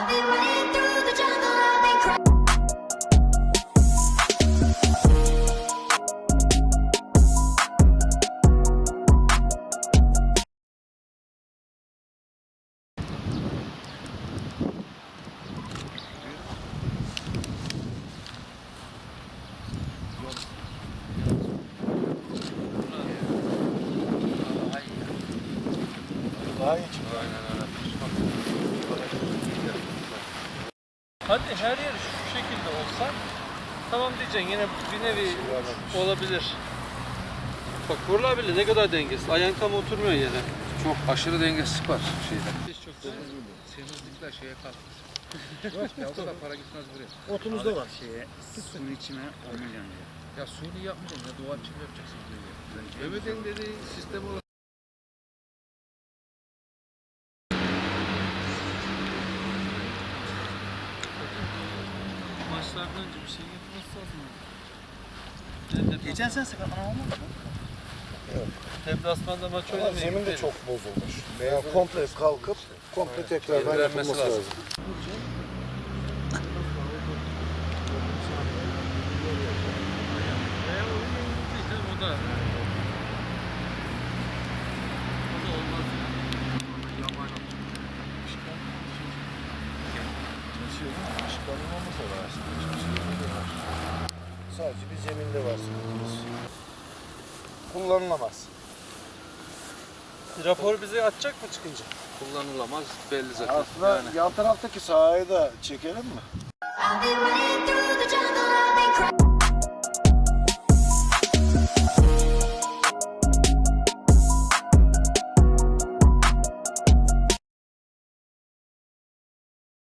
I've been running through the jungle, I've been crying. Daha iyi çıktı. Hadi her yer şu şekilde olsa tamam diyeceksin yine bir nevi olabilir. Bak buralar bile ne kadar dengesiz. Ayağın tam oturmuyor yere. Çok aşırı dengesizlik var şeyde. Hiç çok Semizlikler şeye kalkmış. ya o kadar para gitmez buraya. Otumuzda var. Şeye, suyun içine 10 milyon diyor. Ya suyunu yapmayacaksın ya doğal çim yapacaksın diyor. Öbürden dediği sistem olarak Maçlardan önce bir şey yapması lazım. Geçen sene sakatlanan olmadı mı? Deplasmanda maç Ama oynamaya zemin de çok bozulmuş. Veya komple kalkıp komple tekrardan yapılması lazım. lazım. Veya oyun o da. Var aslında. Hiçbir şey. Sadece bir zeminde var sıkıntımız. Kullanılamaz. Rapor bize atacak mı çıkınca? kullanılamaz belli zaten. Aslında Yani. yan taraftaki sahayı da çekelim mi? I've been running through the jungle, I've been crying.